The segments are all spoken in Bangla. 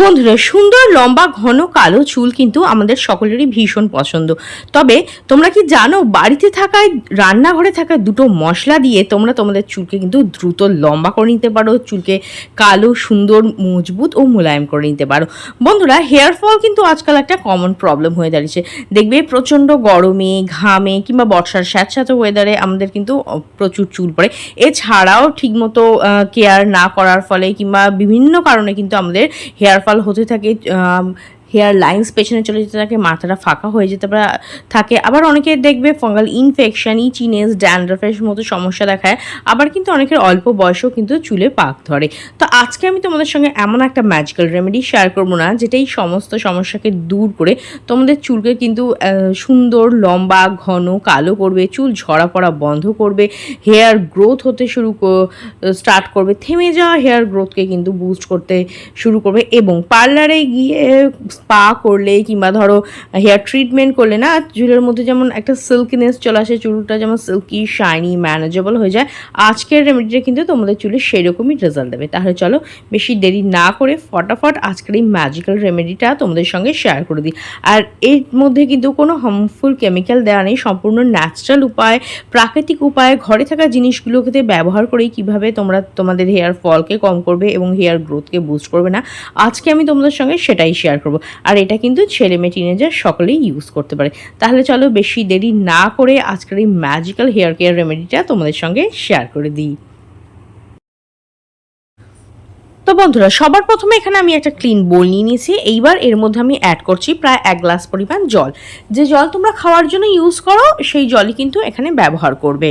বন্ধুরা, সুন্দর, লম্বা, ঘন, কালো চুল কিন্তু আমাদের সকলেরই ভীষণ পছন্দ। তবে তোমরা কি জানো, বাড়িতে থাকায়, রান্নাঘরে থাকা দুটো মশলা দিয়ে তোমরা তোমাদের চুলকে কিন্তু দ্রুত লম্বা করে নিতে পারো, চুলকে কালো, সুন্দর, মজবুত ও মোলায়েম করে নিতে পারো। বন্ধুরা, হেয়ার ফল কিন্তু আজকাল একটা কমন প্রবলেম হয়ে দাঁড়িয়েছে। দেখবে প্রচণ্ড গরমে, ঘামে কিংবা বর্ষার স্যাঁতস্যাঁতে ওয়েদারে আমাদের কিন্তু প্রচুর চুল পড়ে। এছাড়াও ঠিকমতো কেয়ার না করার ফলে কিংবা বিভিন্ন কারণে কিন্তু আমাদের হেয়ার ফল হতে থাকে হেয়ার লাইন্স পেছনে চলে যেতে থাকে, মাথাটা ফাঁকা হয়ে যেতে পারে থাকে। আবার অনেকে দেখবে ফঙ্গাল ইনফেকশন, ইচিনেস, ড্যান্ড্রফের মতো সমস্যা দেখায়। আবার কিন্তু অনেকের অল্প বয়সেও কিন্তু চুলে পাক ধরে। তো আজকে আমি তোমাদের সঙ্গে এমন একটা ম্যাজিক্যাল রেমেডি শেয়ার করব না যেটা এই সমস্ত সমস্যাকে দূর করে তোমাদের চুলকে কিন্তু সুন্দর, লম্বা, ঘন, কালো করবে, চুল ঝরা পড়া বন্ধ করবে হেয়ার গ্রোথ হতে শুরু স্টার্ট করবে, থেমে যাওয়া হেয়ার গ্রোথকে কিন্তু বুস্ট করতে শুরু করবে এবং পার্লারে গিয়ে স্পা করলে কিংবা ধরো হেয়ার ট্রিটমেন্ট করলে না, চুলের মধ্যে যেমন একটা সিল্কিনেস চলে আসে, চুলটা যেমন সিল্কি শাইনি ম্যানেজেবল হয়ে যায়, আজকের রেমেডিটা কিন্তু তোমাদের চুলে সেরকমই রেজাল্ট দেবে। তাহলে চলো বেশি দেরি না করে ফটাফট আজকের এই ম্যাজিক্যাল রেমেডিটা তোমাদের সঙ্গে শেয়ার করে দিই। আর এর মধ্যে কিন্তু কোনো হার্মফুল কেমিক্যাল দেওয়া নেই, সম্পূর্ণ ন্যাচারাল উপায়, প্রাকৃতিক উপায়ে, ঘরে থাকা জিনিসগুলোকে ব্যবহার করেই কীভাবে তোমরা তোমাদের হেয়ার ফলকে কম করবে এবং হেয়ার গ্রোথকে বুস্ট করবে না। আজকে আমি তোমাদের সঙ্গে সেটাই শেয়ার করব। আর এটা কিন্তু ছেলে মেয়ে টিনেজার সকলেই ইউজ করতে পারে। তাহলে চলো বেশি দেরি না করে আজকের এই ম্যাজিক্যাল হেয়ার কেয়ার রেমেডিটা তোমাদের সঙ্গে শেয়ার করে দিই। তো বন্ধুরা, সবার প্রথমে এখানে আমি একটা ক্লিন বোল নিয়ে নিয়েছি। এইবার এর মধ্যে আমি অ্যাড করছি প্রায় এক গ্লাস পরিমাণ জল। যে জল তোমরা খাওয়ার জন্য ইউজ করো, সেই জলই কিন্তু এখানে ব্যবহার করবে।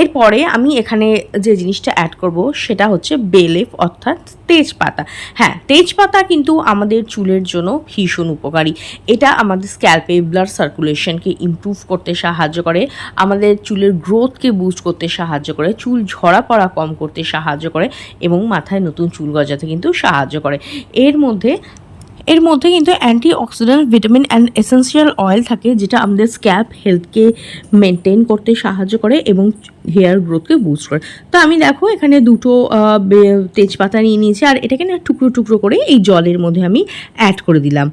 এরপরে আমি এখানে যে জিনিসটা অ্যাড করব, সেটা হচ্ছে বেলেফ, অর্থাৎ তেজপাতা। হ্যাঁ তেজপাতা কিন্তু আমাদের চুলের জন্য ভীষণ উপকারী। এটা আমাদের স্ক্যাল্পে ব্লাড সার্কুলেশনকে ইমপ্রুভ করতে সাহায্য করে, আমাদের চুলের গ্রোথকে বুস্ট করতে সাহায্য করে, চুল ঝরা পড়া কম করতে সাহায্য করে, এবং মাথায় নতুন চুল গজাতে কিন্তু সাহায্য করে। এর মধ্যে এর মধ্যে কিন্তু antioxidant vitamin and essential oil থাকে, যেটা আমাদের স্ক্যাপ হেলথকে মেনটেন করতে সাহায্য করে এবং হেয়ার গ্রোথকে বুস্ট করে। তো আমি দেখো এখানে দুটো তেজপাতা নিয়ে নিয়েছি, আর এটাকে না টুকরো টুকরো করে এই জলের মধ্যে আমি অ্যাড করে দিলাম।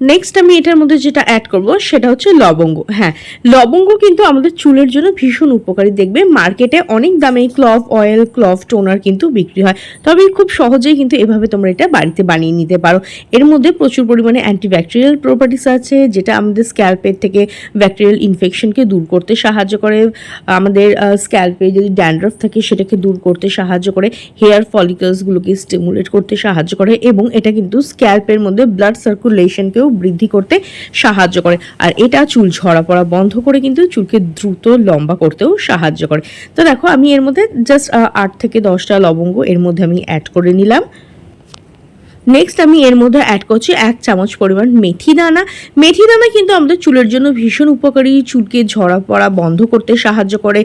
নেক্সট আমি এটার মধ্যে যেটা অ্যাড করব, সেটা হচ্ছে লবঙ্গ। হ্যাঁ লবঙ্গ কিন্তু আমাদের চুলের জন্য ভীষণ উপকারী। দেখবে মার্কেটে অনেক দামে ক্লভ অয়েল ক্লভ টোনার কিন্তু বিক্রি হয়। তবে খুব সহজেই কিন্তু এভাবে তোমরা এটা বাড়িতে বানিয়ে নিতে পারো। এর মধ্যে প্রচুর পরিমাণে অ্যান্টিব্যাকটেরিয়াল প্রপার্টিস আছে, যেটা আমাদের স্ক্যাল্পের থেকে ব্যাকটেরিয়াল ইনফেকশনকে দূর করতে সাহায্য করে। আমাদের স্ক্যাল্পে যদি ড্যান্ড্রফ থাকে, সেটাকে দূর করতে সাহায্য করে। হেয়ার ফলিকলসগুলোকে স্টিমুলেট করতে সাহায্য করে। এবং এটা কিন্তু স্ক্যাল্পের মধ্যে ব্লাড সার্কুলেশনকেও বৃদ্ধি করতে সাহায্য করে। আর এটা চুল ঝরা পড়া বন্ধ করে কিন্তু চুলকে দ্রুত লম্বা করতেও সাহায্য করে। তো দেখো, আমি এর মধ্যে জাস্ট আট থেকে দশটা লবঙ্গ এর মধ্যে আমি অ্যাড করে নিলাম। নেক্সট আমি এর মধ্যে অ্যাড করছি এক চামচ পরিমাণ মেথি দানা। মেথি দানা কিন্তু আমাদের চুলের জন্য ভীষণ উপকারী। চুলকে ঝরা পড়া বন্ধ করতে সাহায্য করে।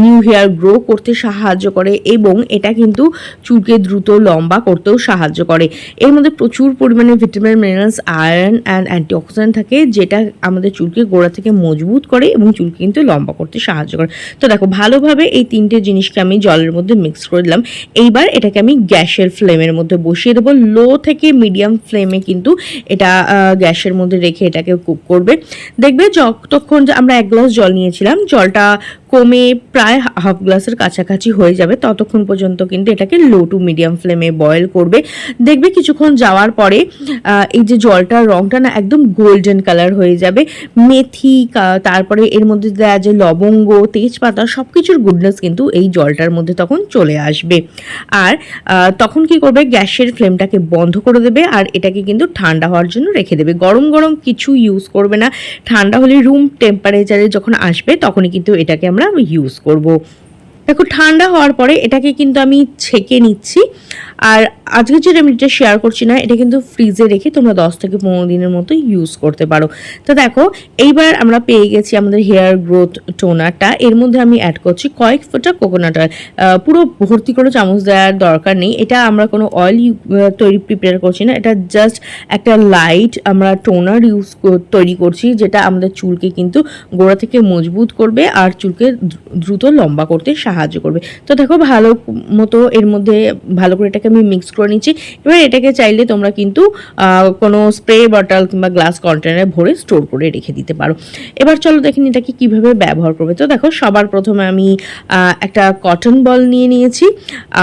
নিউ হেয়ার গ্রো করতে সাহায্য করে এবং এটা কিন্তু চুলকে দ্রুত, লম্বা করতেও সাহায্য করে। এর মধ্যে প্রচুর পরিমাণে vitamin minerals iron and antioxidant থাকে, যেটা আমাদের চুলকে গোড়া থেকে মজবুত করে এবং চুলকে কিন্তু লম্বা করতে সাহায্য করে। তো দেখো, ভালোভাবে এই তিনটে জিনিসকে আমি জলের মধ্যে মিক্স করে দিলাম। এইবার এটাকে আমি গ্যাসের ফ্লেমের মধ্যে বসিয়ে দেবো। লো থেকে মিডিয়াম ফ্লেমে কিন্তু এটা গ্যাসের মধ্যে রেখে এটাকে কুক করবে। দেখবে যতক্ষণ আমরা এক গ্লাস জল নিয়েছিলাম, জলটা কমে প্রায় হাফ গ্লাসের কাছাকাছি হয়ে যাবে, ততক্ষণ পর্যন্ত কিন্তু এটাকে লো টু মিডিয়াম ফ্লেমে বয়েল করবে। দেখবে কিছুক্ষণ যাওয়ার পরে এই যে জলটার রংটা না একদম গোল্ডেন কালার হয়ে যাবে। মেথি তারপরে এর মধ্যে দেওয়া যে লবঙ্গ, তেজপাতা সব কিছুর গুডনেস কিন্তু এই জলটার মধ্যে তখন চলে আসবে। আর তখন কি করবে, গ্যাসের ফ্লেমটাকে বন্ধ করে দেবে আর এটাকে কিন্তু ঠান্ডা হওয়ার জন্য রেখে দেবে। গরম গরম কিছু ইউজ করবে না। ঠান্ডা হলে রুম টেম্পারেচারে যখন আসবে, তখনই কিন্তু এটাকে আমরা ইউজ করব। দেখো, ঠান্ডা হওয়ার পরে এটাকে কিন্তু আমি ছেঁকে নিচ্ছি। আর আজকে যে রেমেডিটা শেয়ার করছি না, এটা কিন্তু ফ্রিজে রেখে তোমরা দশ থেকে পনেরো দিনের মতো ইউজ করতে পারো। তো দেখো, এইবার আমরা পেয়ে গেছি আমাদের হেয়ার গ্রোথ টোনারটা এর মধ্যে আমি অ্যাড করছি কয়েক ফোঁটা কোকোনাট অয়েল পুরো ভর্তি করে চামচ দেওয়ার দরকার নেই। এটা আমরা কোনো অয়েল তৈরি প্রিপেয়ার করছি না। এটা জাস্ট একটা লাইট আমরা টোনার ইউজ তৈরি করছি, যেটা আমাদের চুলকে কিন্তু গোড়া থেকে মজবুত করবে আর চুলকে দ্রু- দ্রুত লম্বা করতে সাহায্য সাহায্য করবে। তো দেখো ভালো মতো এর মধ্যে ভালো করে এটাকে আমি মিক্স করে নিচ্ছি। এবার এটাকে চাইলে তোমরা কিন্তু কোনো স্প্রে বটল কিংবা গ্লাস কন্টেনারে ভরে স্টোর করে রেখে দিতে পারো। এবার চলো দেখেন এটাকে কীভাবে ব্যবহার করবে। তো দেখো সবার প্রথমে আমি একটা কটন বল নিয়ে নিয়েছি।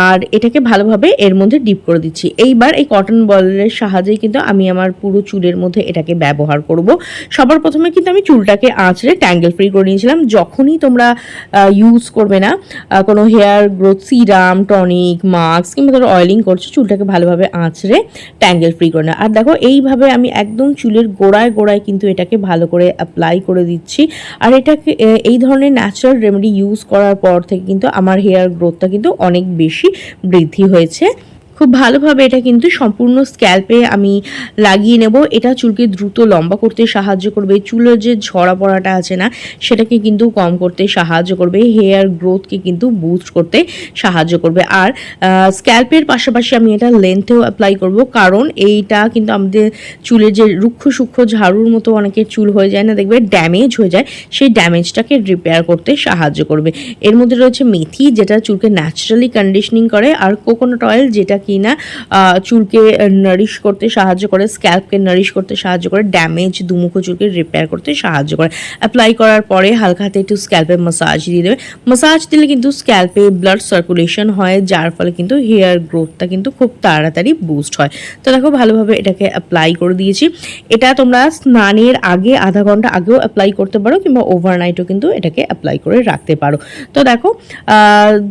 আর এটাকে ভালোভাবে এর মধ্যে ডিপ করে দিচ্ছি। এইবার এই কটন বলের সাহায্যেই কিন্তু আমি আমার পুরো চুলের মধ্যে এটাকে ব্যবহার করব। সবার প্রথমে কিন্তু আমি চুলটাকে আঁচড়ে ট্যাঙ্গেল ফ্রি করে নিয়েছিলাম। যখনই তোমরা ইউজ করবে না কোনো hair growth serum, tonic, mask কিংবা ধরো অয়েলিং করছ, চুলটাকে ভালোভাবে আঁচড়ে ট্যাঙ্গেল ফ্রি করে না আর দেখো, এইভাবে আমি একদম চুলের গোড়ায় গোড়ায় কিন্তু এটাকে ভালো করে অ্যাপ্লাই করে দিচ্ছি। আর এটাকে এই ধরনের ন্যাচারাল রেমেডি ইউজ করার পর থেকে কিন্তু আমার হেয়ার গ্রোথটা কিন্তু অনেক বেশি বৃদ্ধি হয়েছে। খুব ভালোভাবে এটা কিন্তু সম্পূর্ণ স্ক্যাল্পে আমি লাগিয়ে নেব। এটা চুলকে দ্রুত লম্বা করতে সাহায্য করবে। চুলের যে ঝরা পড়াটা আছে না, সেটাকে কিন্তু কম করতে সাহায্য করবে। হেয়ার গ্রোথকে কিন্তু বুস্ট করতে সাহায্য করবে। আর স্ক্যাল্পের পাশাপাশি আমি এটা লেন্থেও অ্যাপ্লাই করব। কারণ এইটা কিন্তু আমাদের চুলের যে রুক্ষ সূক্ষ্ম ঝাড়ুর মতো অনেকের চুল হয়ে যায় না, দেখবে ড্যামেজ হয়ে যায়। সেই ড্যামেজটাকে রিপেয়ার করতে সাহায্য করবে। এর মধ্যে রয়েছে মেথি, যেটা চুলকে ন্যাচারালি কন্ডিশনিং করে। আর কোকোনাট অয়েল, যেটা না চুলকে নারিশ করতে সাহায্য করে স্ক্যাল্পকে নারিশ করতে সাহায্য করে ড্যামেজ দুমুখো চুলকে রিপেয়ার করতে সাহায্য করে। অ্যাপ্লাই করার পরে হালকা হাতে একটু স্ক্যাল্পে মাসাজ দিয়ে দেবে। মাসাজ দিলে কিন্তু স্ক্যাল্পে ব্লাড সার্কুলেশন হয়, যার ফলে কিন্তু হেয়ার গ্রোথটা কিন্তু খুব তাড়াতাড়ি বুস্ট হয়। তো দেখো, ভালোভাবে এটাকে অ্যাপ্লাই করে দিয়েছি। এটা তোমরা স্নানের আগে, আধা ঘণ্টা আগেও অ্যাপ্লাই করতে পারো, কিংবা ওভারনাইটও কিন্তু এটাকে অ্যাপ্লাই করে রাখতে পারো। তো দেখো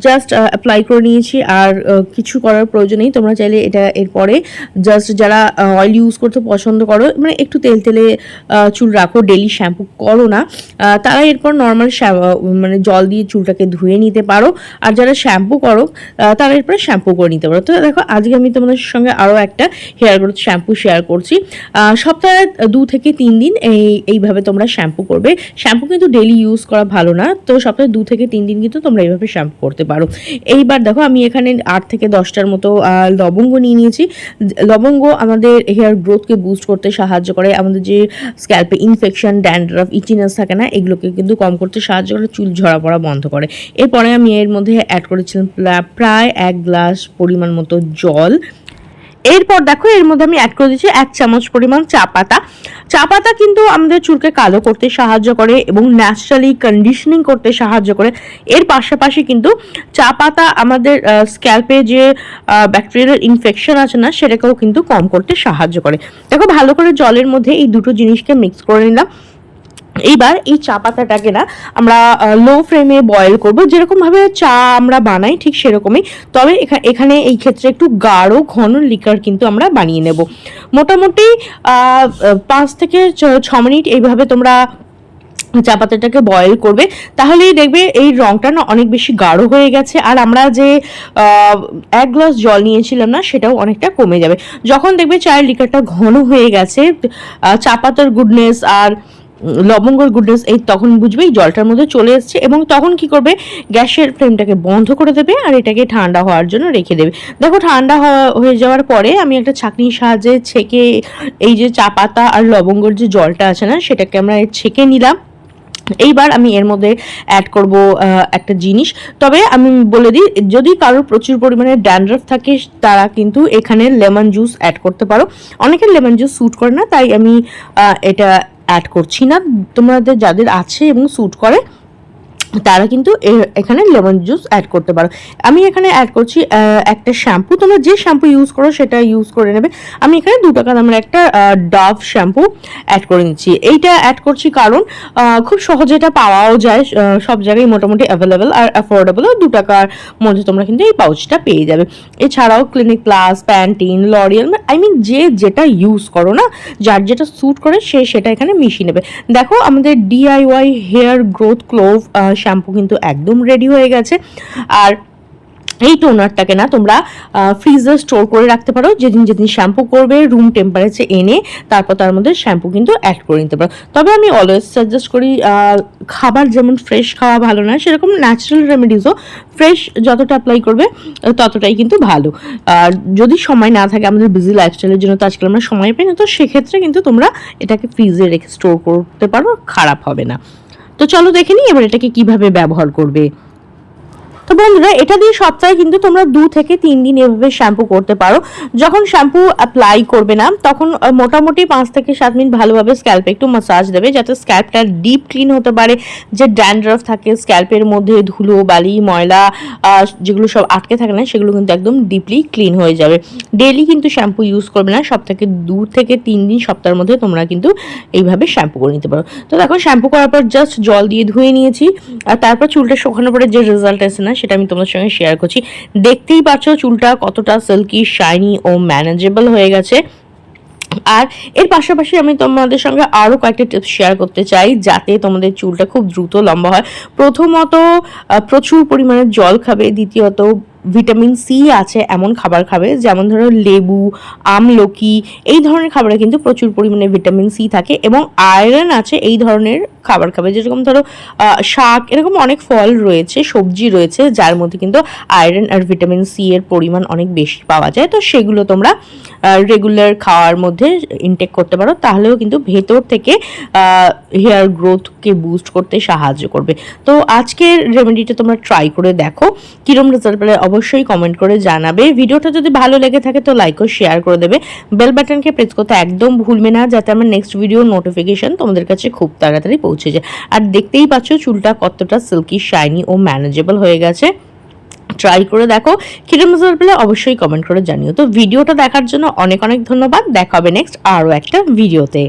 জাস্ট অ্যাপ্লাই করে নিয়েছি। আর কিছু করার প্রয়োজন নেই। তোমরা চাইলে এটা এরপরে জাস্ট যারা অয়েল ইউজ করতে পছন্দ করো মানে একটু তেল তেলে চুল রাখো ডেলি শ্যাম্পু করো না তারা এরপর নর্মাল মানে জল দিয়ে চুলটাকে ধুয়ে নিতে পারো, আর যারা শ্যাম্পু করো তারা এরপরে শ্যাম্পু করে নিতে পারো। তো দেখো, আজকে আমি তোমাদের সঙ্গে আরও একটা হেয়ার গ্রোথ শ্যাম্পু শেয়ার করছি। সপ্তাহে দু থেকে তিন দিন এই, এইভাবে তোমরা শ্যাম্পু করবে। শ্যাম্পু কিন্তু ডেলি ইউজ করা ভালো না, তো সপ্তাহে দু থেকে তিন দিন কিন্তু তোমরা এইভাবে শ্যাম্পু করতে পারো। এইবার দেখো, আমি এখানে আট থেকে দশটার মতো লবঙ্গ নিয়ে নিয়েছি। লবঙ্গ আমাদের হেয়ার গ্রোথকে বুস্ট করতে সাহায্য করে। আমাদের যে স্ক্যাল্পে ইনফেকশন ড্যান্ড্রাফ ইচিনেস থাকে না, এগুলোকে কিন্তু কম করতে সাহায্য করে, চুল ঝরা পড়া বন্ধ করে। এরপরে আমি এর মধ্যে অ্যাড করেছিলাম প্রা- প্রায় এক গ্লাস পরিমাণ মতো জল। এরপর দেখো, এর মধ্যে আমি অ্যাড করে দিচ্ছি এক চামচ পরিমাণ চা পাতা। চা পাতা কিন্তু আমাদের চুলকে কালো করতে সাহায্য করে এবং ন্যাচারালি কন্ডিশনিং করতে সাহায্য করে। এর পাশাপাশি কিন্তু চা পাতা আমাদের স্ক্যাল্পে যে ব্যাকটেরিয়াল ইনফেকশন আছে না, সেটাকেও কিন্তু কম করতে সাহায্য করে। দেখো, ভালো করে জলের মধ্যে এই দুটো জিনিসকে মিক্স করে নিলাম। এইবার এই চা পাতাটাকে না আমরা লো ফ্লেমে বয়েল করব। যেরকম ভাবে চা আমরা বানাই ঠিক সেরকমই। তবে এখা- এখানে এই ক্ষেত্রে একটু গাঢ় ঘন লিকার কিন্তু আমরা বানিয়ে নেব। মোটামুটি পাঁচ থেকে ছ- মিনিট এইভাবে তোমরা চা পাতাটাকে বয়েল করবে। তাহলেই দেখবে এই রংটা না অনেক বেশি গাঢ় হয়ে গেছে। আর আমরা যে এক গ্লাস জল নিয়েছিলাম না, সেটাও অনেকটা কমে যাবে। যখন দেখবে চায়ের লিকারটা ঘন হয়ে গেছে চা পাতার গুডনেস আর লবঙ্গর গুডনেস এই তখন বুঝবে, এই জলটার মধ্যে চলে এসছে এবং তখন কি করবে? গ্যাসের ফ্লেমটাকে বন্ধ করে দেবে আর এটাকে ঠান্ডা হওয়ার জন্য রেখে দেবে। দেখো, ঠান্ডা হয়ে যাওয়ার পরে আমি একটা ছাঁকনির সাহায্যে ছেঁকে এই যে চা পাতা আর লবঙ্গর যে জলটা আছে না, সেটাকে আমরা ছেঁকে নিলাম। এইবার আমি এর মধ্যে অ্যাড করব একটা জিনিস। তবে আমি বলে দিই, যদি কারোর প্রচুর পরিমাণে ড্যান্ড্রাফ থাকে, তারা কিন্তু এখানে লেমন জুস অ্যাড করতে পারো। অনেকের লেমন জুস স্যুট করে না, তাই আমি এটা অ্যাড করছি না। তোমাদের যাদের আছে এবং স্যুট করে তারা কিন্তু এখানে লেমন জুস অ্যাড করতে পারো। আমি এখানে অ্যাড করছি একটা শ্যাম্পু তোমরা যে শ্যাম্পু ইউজ করো সেটা ইউজ করে নেবে। আমি এখানে দু টাকা দামের একটা ডাভ শ্যাম্পু অ্যাড করে নিচ্ছি। এইটা অ্যাড করছি কারণ খুব সহজে এটা পাওয়াও যায় সব জায়গায় মোটামুটি অ্যাভেলেবেল আর অ্যাফোর্ডেবল দু টাকার মধ্যে তোমরা কিন্তু এই পাউচটা পেয়ে যাবে। এছাড়াও Clinic Plus Pantene L'Oreal I mean যে যেটা ইউজ করো না, যার যেটা স্যুট করে, সে সেটা এখানে মিশিয়ে নেবে। দেখো, আমাদের DIY hair growth clove shampoo কিন্তু একদম রেডি হয়ে গেছে। আর এই টোনারটাকে না তোমরা ফ্রিজে স্টোর করে রাখতে পারো। যেদিন যেদিন শ্যাম্পু করবে রুম টেম্পারেচার এনে তারপর তার মধ্যে শ্যাম্পু কিন্তু অ্যাড করে নিতে পারো। তবে আমি অলওয়েজ সাজেস্ট করি খাবার যেমন ফ্রেশ খাওয়া ভালো না, সেরকম ন্যাচারাল রেমেডিসও ফ্রেশ যতটা অ্যাপ্লাই করবে, ততটাই কিন্তু ভালো। আর যদি সময় না থাকে আমাদের বিজি লাইফস্টাইলের জন্য, তো আজকাল আমরা সময় পাই না, তো সেক্ষেত্রে কিন্তু তোমরা এটাকে ফ্রিজে রেখে স্টোর করতে পারো, খারাপ হবে না। তো চলো দেখে নিই এবার এটাকে কীভাবে ব্যবহার করবে। তো বন্ধুরা, এটা দিয়ে সপ্তাহে কিন্তু তোমরা দু থেকে তিন দিন এভাবে শ্যাম্পু করতে পারো। যখন শ্যাম্পু অ্যাপ্লাই করবে না, তখন মোটামুটি পাঁচ থেকে সাত মিনিট ভালোভাবে স্ক্যাল্পে একটু মাসাজ দেবে, যাতে স্ক্যাল্পটা ডিপ ক্লিন হতে পারে। যে ড্যান্ড্রাফ থাকে স্ক্যাল্পের মধ্যে ধুলো, বালি, ময়লা যেগুলো সব আটকে থাকে না, সেগুলো কিন্তু একদম ডিপলি ক্লিন হয়ে যাবে। ডেলি কিন্তু শ্যাম্পু ইউজ করবে না সপ্তাহে দু থেকে তিন দিন, সপ্তাহের মধ্যে তোমরা কিন্তু এইভাবে শ্যাম্পু করে নিতে পারো। তো দেখো শ্যাম্পু করার পর জাস্ট জল দিয়ে ধুয়ে নিয়েছি, আর তারপর চুলটা শুকানোর পরে যে রেজাল্ট এসে না সেটা আমি তোমাদের সঙ্গে শেয়ার করছি। দেখতেই পাচ্ছ চুলটা কতটা সিল্কি শাইনি ও ম্যানেজেবল হয়ে গেছে। আর এর পাশাপাশি আমি তোমাদের সঙ্গে আরও কয়েকটা টিপস শেয়ার করতে চাই, যাতে তোমাদের চুলটা খুব দ্রুত লম্বা হয়। প্রথমত প্রচুর পরিমাণে জল খাবে, দ্বিতীয়ত ভিটামিন সি আছে এমন খাবার খাবে, যেমন ধরো লেবু, আমলকি, এই ধরনের খাবারে কিন্তু প্রচুর পরিমাণে ভিটামিন সি থাকে এবং আয়রন আছে এই ধরনের খাবার খাবে। যেরকম ধরো শাক, এরকম অনেক ফল রয়েছে, সবজি রয়েছে, যার মধ্যে কিন্তু আয়রন আর ভিটামিন সি এর পরিমাণ অনেক বেশি পাওয়া যায়। তো সেগুলো তোমরা রেগুলার খাওয়ার মধ্যে ইনটেক করতে পারো, তাহলেও কিন্তু ভেতর থেকে হেয়ার গ্রোথকে বুস্ট করতে সাহায্য করবে। তো আজকের রেমেডিটা তোমরা ট্রাই করে দেখো, কিরম রেজাল্ট পেলে অবশ্যই কমেন্ট করে জানাবে। ভিডিওটা যদি ভালো লেগে থাকে তো লাইক ও শেয়ার করে দেবে। বেল বাটনকে প্রেস করতে একদম ভুলবে না যাতে আমার নেক্সট ভিডিও নোটিফিকেশন তোমাদের কাছে খুব তাড়াতাড়ি পৌঁছে যায়। আর দেখতেই পাচ্ছ চুলটা কতটা সিল্কি শাইনি ও ম্যানেজেবল হয়ে গেছে। ট্রাই করে দেখো। কিরম রেজাল্ট পেলে অবশ্যই কমেন্ট করে জানিও। তো ভিডিওটা দেখার জন্য অনেক অনেক ধন্যবাদ। দেখা হবে নেক্সট আরও একটা ভিডিওতে